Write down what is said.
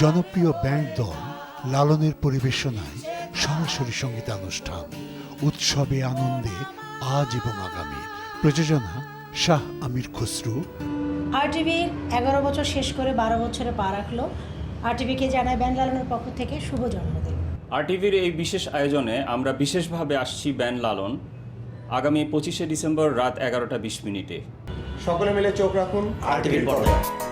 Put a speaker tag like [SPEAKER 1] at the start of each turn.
[SPEAKER 1] জনপ্রিয় ব্যান্ড দল লালনের পরিবেশনায় সরাসরি সঙ্গীতানুষ্ঠান। উৎসবে আনন্দে আজ এবং আগামী। প্রযোজনা শাহ আমির খসরু।
[SPEAKER 2] আরটিভি এগারো বছর শেষ করে বারো বছরে পা রাখল। আরটিভিকে জানায় ব্যান্ড লালনের পক্ষ থেকে শুভ জন্মদিন।
[SPEAKER 3] আরটিভির এই বিশেষ আয়োজনে আমরা বিশেষভাবে আসছি ব্যান্ড লালন। আগামী পঁচিশে ডিসেম্বর রাত এগারোটা বিশ মিনিটে।
[SPEAKER 4] সকলে মিলে চোখ রাখুন। আর টিভির পর্দায়।